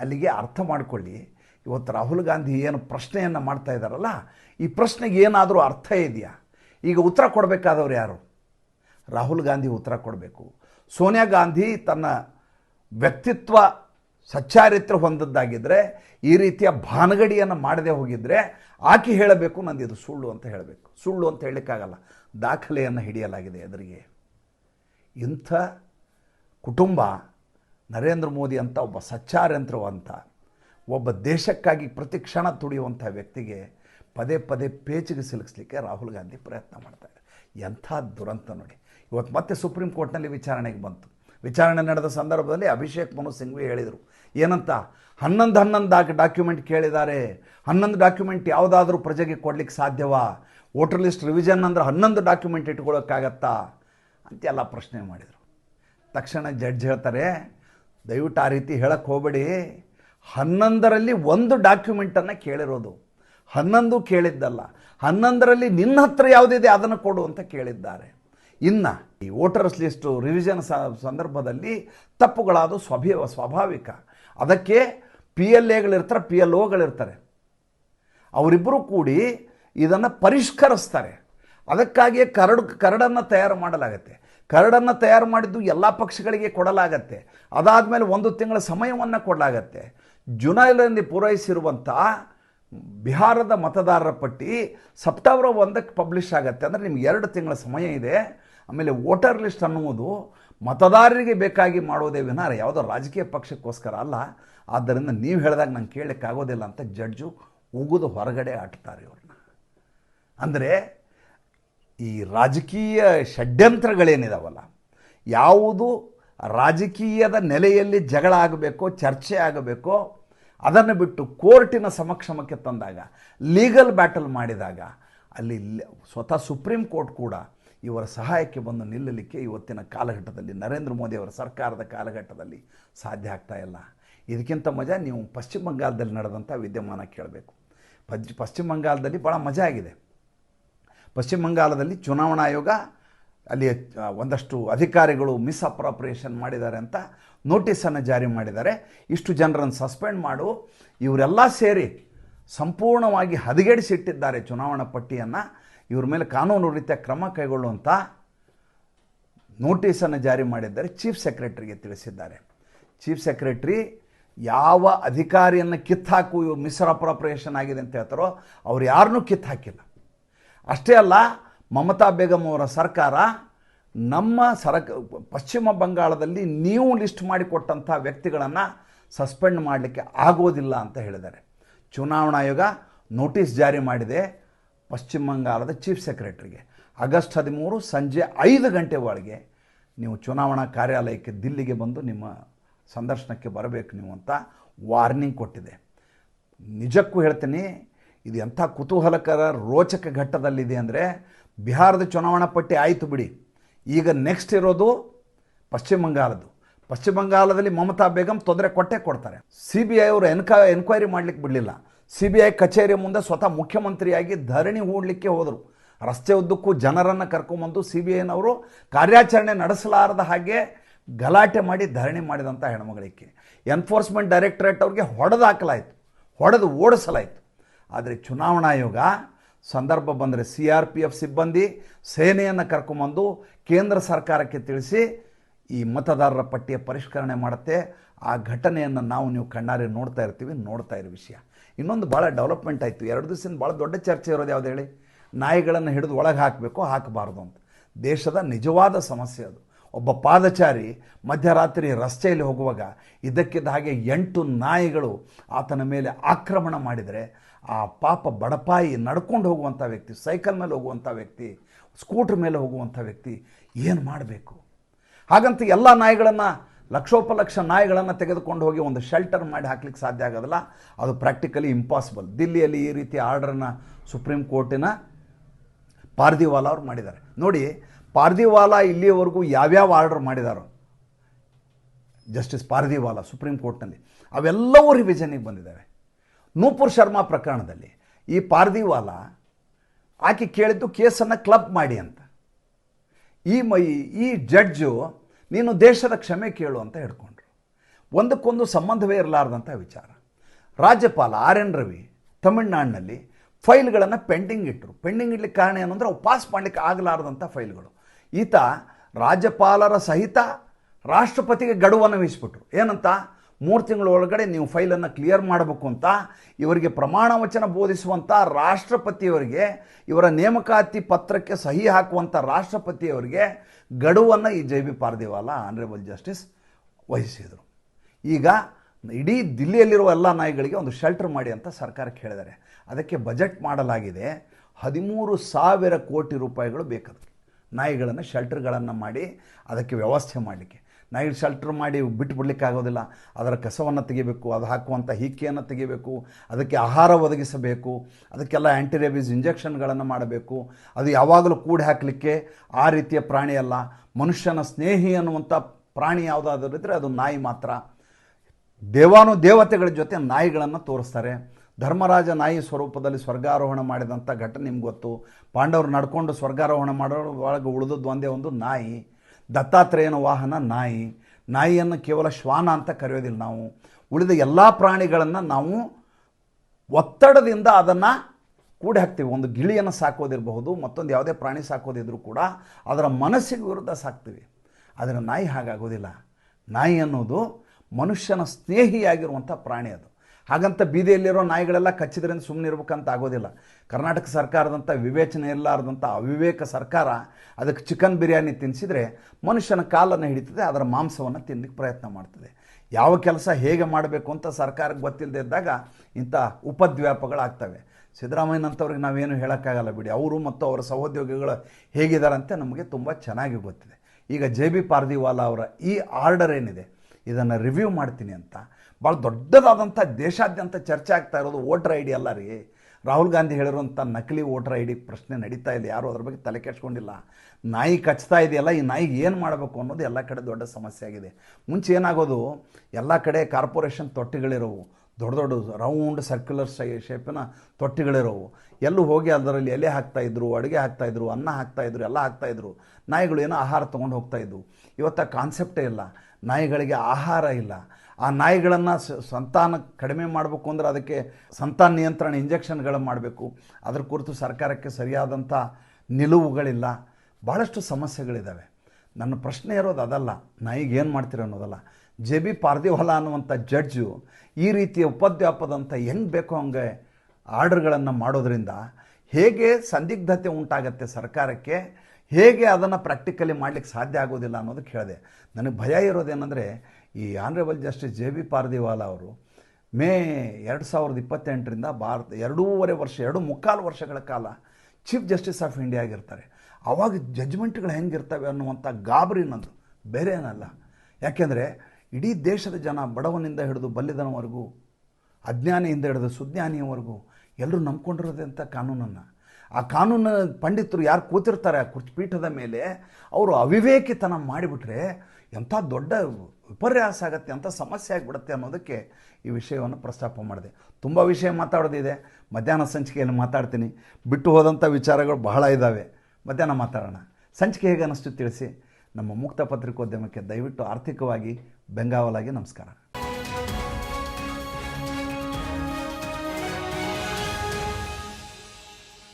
ಅಲ್ಲಿಗೆ ಅರ್ಥ ಮಾಡಿಕೊಳ್ಳಿ, ಇವತ್ತು ರಾಹುಲ್ ಗಾಂಧಿ ಏನು ಪ್ರಶ್ನೆಯನ್ನು ಮಾಡ್ತಾ ಇದ್ದಾರಲ್ಲ, ಈ ಪ್ರಶ್ನೆಗೆ ಏನಾದರೂ ಅರ್ಥ ಇದೆಯಾ? ಈಗ ಉತ್ತರ ಕೊಡಬೇಕಾದವ್ರು ಯಾರು? ರಾಹುಲ್ ಗಾಂಧಿ ಉತ್ತರ ಕೊಡಬೇಕು. ಸೋನಿಯಾ ಗಾಂಧಿ ತನ್ನ ವ್ಯಕ್ತಿತ್ವ ಸಚ್ಚಾರಿತ್ರ ಹೊಂದದ್ದಾಗಿದ್ದರೆ ಈ ರೀತಿಯ ಭಾನಗಡಿಯನ್ನು ಮಾಡದೆ ಹೋಗಿದ್ದರೆ ಆಕೆ ಹೇಳಬೇಕು, ನಂದು ಇದು ಸುಳ್ಳು ಅಂತ ಹೇಳಬೇಕು. ಸುಳ್ಳು ಅಂತ ಹೇಳಲಿಕ್ಕಾಗಲ್ಲ. ದಾಖಲೆಯನ್ನು ಹಿಡಿಯಲಾಗಿದೆ ಎದುರಿಗೆ. ಇಂಥ ಕುಟುಂಬ ನರೇಂದ್ರ ಮೋದಿ ಅಂತ ಒಬ್ಬ ಸಚ್ಚಾರಂತ್ರವಂತ, ಒಬ್ಬ ದೇಶಕ್ಕಾಗಿ ಪ್ರತಿ ಕ್ಷಣ ತುಡಿಯುವಂಥ ವ್ಯಕ್ತಿಗೆ ಪದೇ ಪದೇ ಪೇಚಿಗೆ ಸಿಲುಕಿಸ್ಲಿಕ್ಕೆ ರಾಹುಲ್ ಗಾಂಧಿ ಪ್ರಯತ್ನ ಮಾಡ್ತಾರೆ ಎಂಥ ದುರಂತ ನೋಡಿ. ಇವತ್ತು ಮತ್ತೆ ಸುಪ್ರೀಂ ಕೋರ್ಟ್ನಲ್ಲಿ ವಿಚಾರಣೆಗೆ ಬಂತು. ವಿಚಾರಣೆ ನಡೆದ ಸಂದರ್ಭದಲ್ಲಿ ಅಭಿಷೇಕ್ ಮನು ಸಿಂಘ್ವಿ ಹೇಳಿದರು. ಏನಂತ? ಹನ್ನೊಂದು ಹನ್ನೊಂದು ಡಾಕ್ ಡಾಕ್ಯುಮೆಂಟ್ ಕೇಳಿದ್ದಾರೆ ಹನ್ನೊಂದು ಡಾಕ್ಯುಮೆಂಟ್ ಯಾವುದಾದ್ರೂ ಪ್ರಜೆಗೆ ಕೊಡ್ಲಿಕ್ಕೆ ಸಾಧ್ಯವಾ? ವೋಟರ್ ಲಿಸ್ಟ್ ರಿವಿಷನ್ ಅಂದ್ರೆ ಹನ್ನೊಂದು ಡಾಕ್ಯುಮೆಂಟ್ ಇಟ್ಕೊಳ್ಳೋಕ್ಕಾಗತ್ತಾ? ಅಂತೆಲ್ಲ ಪ್ರಶ್ನೆ ಮಾಡಿದರು. ತಕ್ಷಣ ಜಡ್ಜ್ ಹೇಳ್ತಾರೆ, ದಯವಿಟ್ಟು ಆ ರೀತಿ ಹೇಳಕ್ಕೆ ಹೋಗಬೇಡಿ. ಹನ್ನೊಂದರಲ್ಲಿ ಒಂದು ಡಾಕ್ಯುಮೆಂಟನ್ನು ಕೇಳಿರೋದು. ಹನ್ನೊಂದು ಕೇಳಿದ್ದಲ್ಲ. ಹನ್ನೊಂದರಲ್ಲಿ ನಿನ್ನ ಹತ್ರ ಯಾವುದಿದೆ ಅದನ್ನು ಕೊಡು ಅಂತ ಕೇಳಿದ್ದಾರೆ. ಇನ್ನು ಈ ವೋಟರ್ಸ್ ಲಿಸ್ಟು ರಿವಿಷನ್ ಸಂದರ್ಭದಲ್ಲಿ ತಪ್ಪುಗಳಾದ ಸ್ವಭಿ ಸ್ವಾಭಾವಿಕ. ಅದಕ್ಕೆ ಪಿ ಎಲ್ ಎಗಳಿರ್ತಾರೆ, ಪಿ ಎಲ್ ಒಗಳಿರ್ತಾರೆ. ಅವರಿಬ್ಬರು ಕೂಡಿ ಇದನ್ನು ಪರಿಷ್ಕರಿಸ್ತಾರೆ. ಅದಕ್ಕಾಗಿಯೇ ಕರಡು, ಕರಡನ್ನು ತಯಾರು ಮಾಡಲಾಗತ್ತೆ. ಕರಡನ್ನು ತಯಾರು ಮಾಡಿದ್ದು ಎಲ್ಲ ಪಕ್ಷಗಳಿಗೆ ಕೊಡಲಾಗತ್ತೆ. ಅದಾದಮೇಲೆ ಒಂದು ತಿಂಗಳ ಸಮಯವನ್ನು ಕೊಡಲಾಗತ್ತೆ. ಜುಲೈನಲ್ಲಿ ಪೂರೈಸಿರುವಂಥ ಬಿಹಾರದ ಮತದಾರರ ಪಟ್ಟಿ ಸೆಪ್ಟೆಂಬರ್ ಒಂದಕ್ಕೆ ಪಬ್ಲಿಷ್ ಆಗುತ್ತೆ. ಅಂದರೆ ನಿಮ್ಗೆ ಎರಡು ತಿಂಗಳ ಸಮಯ ಇದೆ. ಆಮೇಲೆ ವೋಟರ್ ಲಿಸ್ಟ್ ಅನ್ನುವುದು ಮತದಾರರಿಗೆ ಬೇಕಾಗಿ ಮಾಡೋದೇ ವಿನಾರ, ಯಾವುದೋ ರಾಜಕೀಯ ಪಕ್ಷಕ್ಕೋಸ್ಕರ ಅಲ್ಲ. ಆದ್ದರಿಂದ ನೀವು ಹೇಳಿದಾಗ ನಂಗೆ ಕೇಳಲಿಕ್ಕಾಗೋದಿಲ್ಲ ಅಂತ ಜಡ್ಜು ಉಗಿದು ಹೊರಗಡೆ ಆಡ್ತಾರೆ ಇವ್ರನ್ನ ಅಂದರೆ ಈ ರಾಜಕೀಯ ಷಡ್ಯಂತ್ರಗಳೇನಿದಾವಲ್ಲ, ಯಾವುದು ರಾಜಕೀಯದ ನೆಲೆಯಲ್ಲಿ ಜಗಳ ಆಗಬೇಕೋ, ಚರ್ಚೆ ಆಗಬೇಕೋ, ಅದನ್ನು ಬಿಟ್ಟು ಕೋರ್ಟಿನ ಸಮಕ್ಷಮಕ್ಕೆ ತಂದಾಗ, ಲೀಗಲ್ ಬ್ಯಾಟಲ್ ಮಾಡಿದಾಗ, ಅಲ್ಲಿ ಸ್ವತಃ ಸುಪ್ರೀಂ ಕೋರ್ಟ್ ಕೂಡ ಇವರ ಸಹಾಯಕ್ಕೆ ಬಂದು ನಿಲ್ಲಲಿಕ್ಕೆ ಇವತ್ತಿನ ಕಾಲಘಟ್ಟದಲ್ಲಿ ನರೇಂದ್ರ ಮೋದಿ ಅವರ ಸರ್ಕಾರದ ಕಾಲಘಟ್ಟದಲ್ಲಿ ಸಾಧ್ಯ ಆಗ್ತಾ ಇಲ್ಲ. ಇದಕ್ಕಿಂತ ಮಜಾ ನೀವು ಪಶ್ಚಿಮ ಬಂಗಾಲದಲ್ಲಿ ನಡೆದಂಥ ವಿದ್ಯಮಾನ ಕೇಳಬೇಕು. ಪಜ್, ಪಶ್ಚಿಮ ಬಂಗಾಲದಲ್ಲಿ ಭಾಳ ಮಜಾ ಆಗಿದೆ. ಪಶ್ಚಿಮ ಬಂಗಾಲದಲ್ಲಿ ಚುನಾವಣಾ ಆಯೋಗ ಅಲ್ಲಿ ಒಂದಷ್ಟು ಅಧಿಕಾರಿಗಳು ಮಿಸ್ ಅಪ್ರಾಪ್ರಿಯೇಷನ್ ಮಾಡಿದ್ದಾರೆ ಅಂತ ನೋಟಿಸನ್ನು ಜಾರಿ ಮಾಡಿದ್ದಾರೆ. ಇಷ್ಟು ಜನರನ್ನು ಸಸ್ಪೆಂಡ್ ಮಾಡು. ಇವರೆಲ್ಲ ಸೇರಿ ಸಂಪೂರ್ಣವಾಗಿ ಹದಗೆಡಿಸಿಟ್ಟಿದ್ದಾರೆ ಚುನಾವಣಾ ಪಟ್ಟಿಯನ್ನು. ಇವ್ರ ಮೇಲೆ ಕಾನೂನು ರೀತಿಯ ಕ್ರಮ ಕೈಗೊಳ್ಳುವಂಥ ನೋಟಿಸನ್ನು ಜಾರಿ ಮಾಡಿದ್ದಾರೆ, ಚೀಫ್ ಸೆಕ್ರೆಟರಿಗೆ ತಿಳಿಸಿದ್ದಾರೆ. ಚೀಫ್ ಸೆಕ್ರೆಟರಿ ಯಾವ ಅಧಿಕಾರಿಯನ್ನು ಕಿತ್ತಾಕು ಇವ್ರು ಮಿಸ್ರ್ ಅಪ್ರಾಪ್ರಿಯೇಷನ್ ಆಗಿದೆ ಅಂತ ಹೇಳ್ತಾರೋ, ಅವ್ರು ಯಾರನ್ನೂ ಕಿತ್ತಾಕಿಲ್ಲ ಅಷ್ಟೇ ಅಲ್ಲ, ಮಮತಾ ಬೇಗಂ ಅವರ ಸರ್ಕಾರ ನಮ್ಮ ಸರಕ, ಪಶ್ಚಿಮ ಬಂಗಾಳದಲ್ಲಿ ನೀವು ಲಿಸ್ಟ್ ಮಾಡಿಕೊಟ್ಟಂಥ ವ್ಯಕ್ತಿಗಳನ್ನು ಸಸ್ಪೆಂಡ್ ಮಾಡಲಿಕ್ಕೆ ಆಗೋದಿಲ್ಲ ಅಂತ ಹೇಳಿದ್ದಾರೆ. ಚುನಾವಣಾ ಆಯೋಗ ನೋಟಿಸ್ ಜಾರಿ ಮಾಡಿದೆ ಪಶ್ಚಿಮ ಬಂಗಾಳದ ಚೀಫ್ ಸೆಕ್ರೆಟರಿಗೆ. ಆಗಸ್ಟ್ ಹದಿಮೂರು ಸಂಜೆ ಐದು ಗಂಟೆ ಒಳಗೆ ನೀವು ಚುನಾವಣಾ ಕಾರ್ಯಾಲಯಕ್ಕೆ ದಿಲ್ಲಿಗೆ ಬಂದು ನಿಮ್ಮ ಸಂದರ್ಶನಕ್ಕೆ ಬರಬೇಕು ನೀವು ಅಂತ ವಾರ್ನಿಂಗ್ ಕೊಟ್ಟಿದೆ. ನಿಜಕ್ಕೂ ಹೇಳ್ತೀನಿ, ಇದು ಎಂಥ ಕುತೂಹಲಕರ ರೋಚಕ ಘಟ್ಟದಲ್ಲಿದೆ ಅಂದರೆ ಬಿಹಾರದ ಚುನಾವಣಾ ಪಟ್ಟಿ ಆಯಿತು ಬಿಡಿ. ಈಗ ನೆಕ್ಸ್ಟ್ ಇರೋದು ಪಶ್ಚಿಮ ಬಂಗಾಳದ್ದು. ಪಶ್ಚಿಮ ಬಂಗಾಳದಲ್ಲಿ ಮಮತಾ ಬೇಗಂ ತೊಂದರೆ ಕೊಟ್ಟೇ ಕೊಡ್ತಾರೆ. ಸಿ ಬಿ ಐ ಅವರು ಎನ್ಕ, ಎನ್ಕ್ವೈರಿ ಮಾಡಲಿಕ್ಕೆ ಬಿಡಲಿಲ್ಲ. ಸಿ ಬಿ ಐ ಕಚೇರಿ ಮುಂದೆ ಸ್ವತಃ ಮುಖ್ಯಮಂತ್ರಿಯಾಗಿ ಧರಣಿ ಹೂಡಲಿಕ್ಕೆ ಹೋದರು. ರಸ್ತೆ ಉದ್ದಕ್ಕೂ ಜನರನ್ನು ಕರ್ಕೊಂಬಂದು ಸಿ ಬಿ ಐನವರು ಕಾರ್ಯಾಚರಣೆ ನಡೆಸಲಾರದ ಹಾಗೆ ಗಲಾಟೆ ಮಾಡಿ ಧರಣಿ ಮಾಡಿದಂಥ ಹೆಣ್ಮಗಳಿಗೆ. ಎನ್ಫೋರ್ಸ್ಮೆಂಟ್ ಡೈರೆಕ್ಟರೇಟ್ ಅವ್ರಿಗೆ ಹೊಡೆದು ಹಾಕಲಾಯಿತು. ಹೊಡೆದು ಓಡಿಸಲಾಯಿತು. ಆದರೆ ಚುನಾವಣಾ ಆಯೋಗ ಸಂದರ್ಭ ಬಂದರೆ ಸಿ ಆರ್ ಪಿ ಎಫ್ ಸಿಬ್ಬಂದಿ ಸೇನೆಯನ್ನು ಕರ್ಕೊಂಬಂದು ಕೇಂದ್ರ ಸರ್ಕಾರಕ್ಕೆ ತಿಳಿಸಿ ಈ ಮತದಾರರ ಪಟ್ಟಿಯ ಪರಿಷ್ಕರಣೆ ಮಾಡುತ್ತೆ. ಆ ಘಟನೆಯನ್ನು ನಾವು ನೀವು ಕಣ್ಣಾರೆ ನೋಡ್ತಾ ಇರ್ತೀವಿ, ನೋಡ್ತಾ ಇರೋ ವಿಷಯ. ಇನ್ನೊಂದು ಭಾಳ ಡೆವಲಪ್ಮೆಂಟ್ ಆಯಿತು. ಎರಡು ದಿವಸದಿಂದ ಭಾಳ ದೊಡ್ಡ ಚರ್ಚೆ ಇರೋದು ಯಾವ್ದು ಹೇಳಿ? ನಾಯಿಗಳನ್ನು ಹಿಡಿದು ಒಳಗೆ ಹಾಕಬೇಕು, ಹಾಕಬಾರ್ದು ಅಂತ. ದೇಶದ ನಿಜವಾದ ಸಮಸ್ಯೆ ಅದು. ಒಬ್ಬ ಪಾದಚಾರಿ ಮಧ್ಯರಾತ್ರಿ ರಸ್ತೆಯಲ್ಲಿ ಹೋಗುವಾಗ ಇದಕ್ಕಿದ್ದ ಹಾಗೆ ಎಂಟು ನಾಯಿಗಳು ಆತನ ಮೇಲೆ ಆಕ್ರಮಣ ಮಾಡಿದರೆ ಆ ಪಾಪ ಬಡಪಾಯಿ ನಡ್ಕೊಂಡು ಹೋಗುವಂಥ ವ್ಯಕ್ತಿ ಸೈಕಲ್ ಮೇಲೆ ಹೋಗುವಂಥ ವ್ಯಕ್ತಿ ಸ್ಕೂಟ್ರ್ ಮೇಲೆ ಹೋಗುವಂಥ ವ್ಯಕ್ತಿ ಏನು ಮಾಡಬೇಕು? ಹಾಗಂತ ಎಲ್ಲ ನಾಯಿಗಳನ್ನು ಲಕ್ಷೋಪಲಕ್ಷ ನಾಯಿಗಳನ್ನು ತೆಗೆದುಕೊಂಡು ಹೋಗಿ ಒಂದು ಶೆಲ್ಟರ್ ಮಾಡಿ ಹಾಕ್ಲಿಕ್ಕೆ ಸಾಧ್ಯ ಆಗೋದಿಲ್ಲ. ಅದು ಪ್ರಾಕ್ಟಿಕಲಿ ಇಂಪಾಸಿಬಲ್ ದಿಲ್ಲಿಯಲ್ಲಿ ಈ ರೀತಿ ಆರ್ಡರ್ನ ಸುಪ್ರೀಂ ಕೋರ್ಟಿನ ಪಾರ್ದಿವಾಲ ಅವ್ರು ಮಾಡಿದ್ದಾರೆ. ನೋಡಿ, ಪಾರ್ದಿವಾಲ ಇಲ್ಲಿಯವರೆಗೂ ಯಾವ್ಯಾವ ಆರ್ಡರ್ ಮಾಡಿದಾರೋ ಜಸ್ಟಿಸ್ ಪಾರ್ದಿವಾಲ ಸುಪ್ರೀಂ ಕೋರ್ಟ್ನಲ್ಲಿ, ಅವೆಲ್ಲವೂ ರಿವಿಷನಿಗೆ ಬಂದಿದ್ದಾವೆ. ನೂಪುರ್ ಶರ್ಮಾ ಪ್ರಕರಣದಲ್ಲಿ ಈ ಪಾರ್ದಿವಾಲ ಆಕೆ ಕೇಳಿದ್ದು ಕೇಸನ್ನು ಕ್ಲಬ್ ಮಾಡಿ ಅಂತ. ಈ ಮೈ, ಈ ಜಡ್ಜು ನೀನು ದೇಶದ ಕ್ಷಮೆ ಕೇಳು ಅಂತ ಹೇಳ್ಕೊಂಡ್ರು. ಒಂದಕ್ಕೊಂದು ಸಂಬಂಧವೇ ಇರಲಾರ್ದಂಥ ವಿಚಾರ. ರಾಜ್ಯಪಾಲ ಆರ್ ಎನ್ ರವಿ ತಮಿಳ್ನಾಡಿನಲ್ಲಿ ಫೈಲ್ಗಳನ್ನು ಪೆಂಡಿಂಗ್ ಇಟ್ಟರು ಪೆಂಡಿಂಗ್ ಇಡ್ಲಿಕ್ಕೆ ಕಾರಣ ಏನು ಅಂದರೆ ಅವು ಪಾಸ್ ಮಾಡಲಿಕ್ಕೆ ಆಗಲಾರ್ದಂಥ ಫೈಲ್ಗಳು. ಈತ ರಾಜ್ಯಪಾಲರ ಸಹಿತ ರಾಷ್ಟ್ರಪತಿಗೆ ಗಡುವನ್ನು ವಹಿಸ್ಬಿಟ್ರು. ಏನಂತ? ಮೂರು ತಿಂಗಳ ಒಳಗಡೆ ನೀವು ಫೈಲನ್ನು ಕ್ಲಿಯರ್ ಮಾಡಬೇಕು ಅಂತ, ಇವರಿಗೆ ಪ್ರಮಾಣ ವಚನ ಬೋಧಿಸುವಂಥ ರಾಷ್ಟ್ರಪತಿಯವರಿಗೆ, ಇವರ ನೇಮಕಾತಿ ಪತ್ರಕ್ಕೆ ಸಹಿ ಹಾಕುವಂಥ ರಾಷ್ಟ್ರಪತಿಯವರಿಗೆ ಗಡುವನ್ನು ಈ J B Pardiwala honourable justice ವಹಿಸಿದರು. ಈಗ ಇಡೀ ದಿಲ್ಲಿಯಲ್ಲಿರುವ ಎಲ್ಲ ನಾಯಿಗಳಿಗೆ ಒಂದು ಶೆಲ್ಟರ್ ಮಾಡಿ ಅಂತ ಸರ್ಕಾರಕ್ಕೆ ಹೇಳಿದ್ದಾರೆ ಅದಕ್ಕೆ ಬಜೆಟ್ ಮಾಡಲಾಗಿದೆ. ಹದಿಮೂರು ಸಾವಿರ ಕೋಟಿ ರೂಪಾಯಿಗಳು ಬೇಕದಕ್ಕೆ ನಾಯಿಗಳನ್ನು ಶೆಲ್ಟರ್ಗಳನ್ನು ಮಾಡಿ ಅದಕ್ಕೆ ವ್ಯವಸ್ಥೆ ಮಾಡಲಿಕ್ಕೆ. ನಾಯಿ ಶೆಲ್ಟರ್ ಮಾಡಿ ಬಿಟ್ಟು ಬಿಡ್ಲಿಕ್ಕೆ ಆಗೋದಿಲ್ಲ. ಅದರ ಕಸವನ್ನು ತೆಗಿಬೇಕು, ಅದು ಹಾಕುವಂಥ ಹೀಕೆಯನ್ನು ತೆಗಿಬೇಕು, ಅದಕ್ಕೆ ಆಹಾರ ಒದಗಿಸಬೇಕು, ಅದಕ್ಕೆಲ್ಲ ಆ್ಯಂಟಿರೇಬೀಸ್ ಇಂಜೆಕ್ಷನ್ಗಳನ್ನು ಮಾಡಬೇಕು. ಅದು ಯಾವಾಗಲೂ ಕೂಡಿ ಹಾಕಲಿಕ್ಕೆ ಆ ರೀತಿಯ ಪ್ರಾಣಿ ಅಲ್ಲ. ಮನುಷ್ಯನ ಸ್ನೇಹಿ ಅನ್ನುವಂಥ ಪ್ರಾಣಿ ಯಾವುದಾದ್ರೂ ಇದ್ದರೆ ಅದು ನಾಯಿ ಮಾತ್ರ. ದೇವಾನು ದೇವತೆಗಳ ಜೊತೆ ನಾಯಿಗಳನ್ನು ತೋರಿಸ್ತಾರೆ. ಧರ್ಮರಾಜ ನಾಯಿ ಸ್ವರೂಪದಲ್ಲಿ ಸ್ವರ್ಗಾರೋಹಣ ಮಾಡಿದಂಥ ಘಟನೆ ನಿಮ್ಗೆ ಗೊತ್ತು. ಪಾಂಡವರು ನಡ್ಕೊಂಡು ಸ್ವರ್ಗಾರೋಹಣ ಮಾಡೋರು ಒಳಗೆ ಉಳಿದದ್ದು ಒಂದೇ ಒಂದು ನಾಯಿ. ದತ್ತಾತ್ರೇಯನ ವಾಹನ ನಾಯಿ. ನಾಯಿಯನ್ನು ಕೇವಲ ಶ್ವಾನ ಅಂತ ಕರೆಯೋದಿಲ್ಲ ನಾವು. ಉಳಿದ ಎಲ್ಲ ಪ್ರಾಣಿಗಳನ್ನು ನಾವು ಒತ್ತಡದಿಂದ ಅದನ್ನು ಕೂಡಿ ಹಾಕ್ತೀವಿ. ಒಂದು ಗಿಳಿಯನ್ನು ಸಾಕೋದಿರಬಹುದು, ಮತ್ತೊಂದು ಯಾವುದೇ ಪ್ರಾಣಿ ಸಾಕೋದಿದ್ರೂ ಕೂಡ ಅದರ ಮನಸ್ಸಿಗೆ ವಿರುದ್ಧ ಸಾಕ್ತೀವಿ. ಆದರೆ ನಾಯಿ ಹಾಗಾಗೋದಿಲ್ಲ. ನಾಯಿ ಅನ್ನೋದು ಮನುಷ್ಯನ ಸ್ನೇಹಿಯಾಗಿರುವಂಥ ಪ್ರಾಣಿ ಅದು. ಹಾಗಂತ ಬೀದಿಯಲ್ಲಿರೋ ನಾಯಿಗಳೆಲ್ಲ ಕಚ್ಚಿದ್ರಿಂದ ಸುಮ್ಮನೆ ಇರ್ಬೇಕಂತ ಆಗೋದಿಲ್ಲ. ಕರ್ನಾಟಕ ಸರ್ಕಾರದಂಥ ವಿವೇಚನೆ ಇರಲಾರ್ದಂಥ ಅವಿವೇಕ ಸರ್ಕಾರ ಅದಕ್ಕೆ ಚಿಕನ್ ಬಿರಿಯಾನಿ ತಿನ್ನಿಸಿದರೆ ಮನುಷ್ಯನ ಕಾಲನ್ನು ಹಿಡಿತದೆ, ಅದರ ಮಾಂಸವನ್ನು ತಿನ್ನಲಿಕ್ಕೆ ಪ್ರಯತ್ನ ಮಾಡ್ತದೆ. ಯಾವ ಕೆಲಸ ಹೇಗೆ ಮಾಡಬೇಕು ಅಂತ ಸರ್ಕಾರಕ್ಕೆ ಗೊತ್ತಿಲ್ಲದೆ ಇದ್ದಾಗ ಇಂಥ ಉಪದ್ವ್ಯಾಪಗಳಾಗ್ತವೆ. ಸಿದ್ದರಾಮಯ್ಯನಂಥವ್ರಿಗೆ ನಾವೇನು ಹೇಳೋಕ್ಕಾಗಲ್ಲ ಬಿಡಿ. ಅವರು ಮತ್ತು ಅವರ ಸಹೋದ್ಯೋಗಿಗಳು ಹೇಗಿದ್ದಾರಂತೆ ನಮಗೆ ತುಂಬ ಚೆನ್ನಾಗಿ ಗೊತ್ತಿದೆ. ಈಗ ಜೆ ಬಿ ಪಾರ್ದಿವಾಲಾ ಅವರ ಈ ಆರ್ಡರ್ ಏನಿದೆ, ಇದನ್ನು ರಿವ್ಯೂ ಮಾಡ್ತೀನಿ ಅಂತ. ಭಾಳ ದೊಡ್ಡದಾದಂಥ ದೇಶಾದ್ಯಂತ ಚರ್ಚೆ ಆಗ್ತಾ ಇರೋದು ವೋಟರ್ ಐ ಡಿ ಅಲ್ಲ ರೀ. ರಾಹುಲ್ ಗಾಂಧಿ ಹೇಳಿರುವಂಥ ನಕಲಿ ವೋಟರ್ ಐ ಡಿ ಪ್ರಶ್ನೆ ನಡೀತಾ ಇದೆ. ಯಾರೂ ಅದ್ರ ಬಗ್ಗೆ ತಲೆ ಕೆಡ್ಸ್ಕೊಂಡಿಲ್ಲ. ನಾಯಿ ಕಚ್ತಾ ಇದೆಯಲ್ಲ, ಈ ನಾಯಿಗೆ ಏನು ಮಾಡಬೇಕು ಅನ್ನೋದು ಎಲ್ಲ ಕಡೆ ದೊಡ್ಡ ಸಮಸ್ಯೆ ಆಗಿದೆ. ಮುಂಚೆ ಏನಾಗೋದು, ಎಲ್ಲ ಕಡೆ ಕಾರ್ಪೊರೇಷನ್ ತೊಟ್ಟಿಗಳಿರೋವು. ದೊಡ್ಡ ದೊಡ್ಡ ರೌಂಡ್ ಸರ್ಕ್ಯುಲರ್ ಶೇಪಿನ ತೊಟ್ಟಿಗಳಿರೋವು. ಎಲ್ಲೂ ಹೋಗಿ ಅದರಲ್ಲಿ ಎಲೆ ಹಾಕ್ತಾಯಿದ್ರು ಅಡುಗೆ ಹಾಕ್ತಾಯಿದ್ರು ಅನ್ನ ಹಾಕ್ತಾಯಿದ್ರು ಎಲ್ಲ ಹಾಕ್ತಾಯಿದ್ರು ನಾಯಿಗಳು ಏನೋ ಆಹಾರ ತೊಗೊಂಡು ಹೋಗ್ತಾಯಿದ್ವು ಇವತ್ತು ಆ ಕಾನ್ಸೆಪ್ಟೇ ಇಲ್ಲ. ನಾಯಿಗಳಿಗೆ ಆಹಾರ ಇಲ್ಲ. ಆ ನಾಯಿಗಳನ್ನು ಸಂತಾನ ಕಡಿಮೆ ಮಾಡಬೇಕು ಅಂದರೆ ಅದಕ್ಕೆ ಸಂತಾನ ನಿಯಂತ್ರಣ ಇಂಜೆಕ್ಷನ್ಗಳು ಮಾಡಬೇಕು. ಅದ್ರ ಕುರಿತು ಸರ್ಕಾರಕ್ಕೆ ಸರಿಯಾದಂಥ ನಿಲುವುಗಳಿಲ್ಲ. ಭಾಳಷ್ಟು ಸಮಸ್ಯೆಗಳಿದ್ದಾವೆ ನನ್ನ ಪ್ರಶ್ನೆ ಇರೋದು ಅದಲ್ಲ. ನಾಯಿಗೆ ಏನು ಮಾಡ್ತೀರ ಅನ್ನೋದಲ್ಲ. ಜೆ ಬಿ ಪಾರ್ದಿವಾಲಾ ಅನ್ನುವಂಥ ಜಡ್ಜು ಈ ರೀತಿಯ ಉಪದ್ವ್ಯಾಪದಂಥ ಹೆಂಗೆ ಬೇಕೋ ಹಂಗೆ ಆರ್ಡರ್ಗಳನ್ನು ಮಾಡೋದ್ರಿಂದ ಹೇಗೆ ಸಂದಿಗ್ಧತೆ ಉಂಟಾಗತ್ತೆ ಸರ್ಕಾರಕ್ಕೆ, ಹೇಗೆ ಅದನ್ನು ಪ್ರಾಕ್ಟಿಕಲಿ ಮಾಡಲಿಕ್ಕೆ ಸಾಧ್ಯ ಆಗೋದಿಲ್ಲ ಅನ್ನೋದಕ್ಕೆ ಹೇಳಿದೆ. ನನಗೆ ಭಯ ಇರೋದೇನೆಂದರೆ ಈ honourable justice J B Pardiwala ಅವರು ಮೇ ಎರಡು ಸಾವಿರದ ಇಪ್ಪತ್ತೆಂಟರಿಂದ ಭಾರತ ಎರಡೂವರೆ ವರ್ಷ, ಎರಡು ಮುಕ್ಕಾಲು ವರ್ಷಗಳ ಕಾಲ ಚೀಫ್ ಜಸ್ಟಿಸ್ ಆಫ್ ಇಂಡಿಯಾ ಆಗಿರ್ತಾರೆ. ಆವಾಗ ಜಜ್ಮೆಂಟ್ಗಳು ಹೆಂಗಿರ್ತವೆ ಅನ್ನುವಂಥ ಗಾಬರಿ ನಂದು. ಬೇರೆ ಏನಲ್ಲ. ಯಾಕೆಂದರೆ ಇಡೀ ದೇಶದ ಜನ ಬಡವನಿಂದ ಹಿಡಿದು ಬಲ್ಲಿದನವರೆಗೂ, ಅಜ್ಞಾನಿಯಿಂದ ಹಿಡಿದು ಸುಜ್ಞಾನಿಯವರೆಗೂ ಎಲ್ಲರೂ ನಂಬ್ಕೊಂಡಿರೋದಂಥ ಕಾನೂನನ್ನು. ಆ ಕಾನೂನು ಪಂಡಿತರು ಯಾರು ಕೂತಿರ್ತಾರೆ ಆ ಕುರ್ಚಿ ಪೀಠದ ಮೇಲೆ, ಅವರು ಅವಿವೇಕಿತನ ಮಾಡಿಬಿಟ್ರೆ ಎಂಥ ದೊಡ್ಡ ವಿಪರ್ಯಾಸ ಆಗುತ್ತೆ ಅಂತ ಸಮಸ್ಯೆ ಆಗಿಬಿಡುತ್ತೆ ಅನ್ನೋದಕ್ಕೆ ಈ ವಿಷಯವನ್ನು ಪ್ರಸ್ತಾಪ ಮಾಡಿದೆ. ತುಂಬ ವಿಷಯ ಮಾತಾಡೋದಿದೆ. ಮಧ್ಯಾಹ್ನ ಸಂಚಿಕೆಯಲ್ಲಿ ಮಾತಾಡ್ತೀನಿ. ಬಿಟ್ಟು ಹೋದಂಥ ವಿಚಾರಗಳು ಬಹಳ ಇದ್ದಾವೆ ಮಧ್ಯಾಹ್ನ ಮಾತಾಡೋಣ. ಸಂಚಿಕೆ ಹೇಗೆ ಅನ್ನಿಸ್ತು ತಿಳಿಸಿ. ನಮ್ಮ ಮುಕ್ತ ಪತ್ರಿಕೋದ್ಯಮಕ್ಕೆ ದಯವಿಟ್ಟು ಆರ್ಥಿಕವಾಗಿ ಬೆಂಗಾವಲಾಗಿ ನಮಸ್ಕಾರ.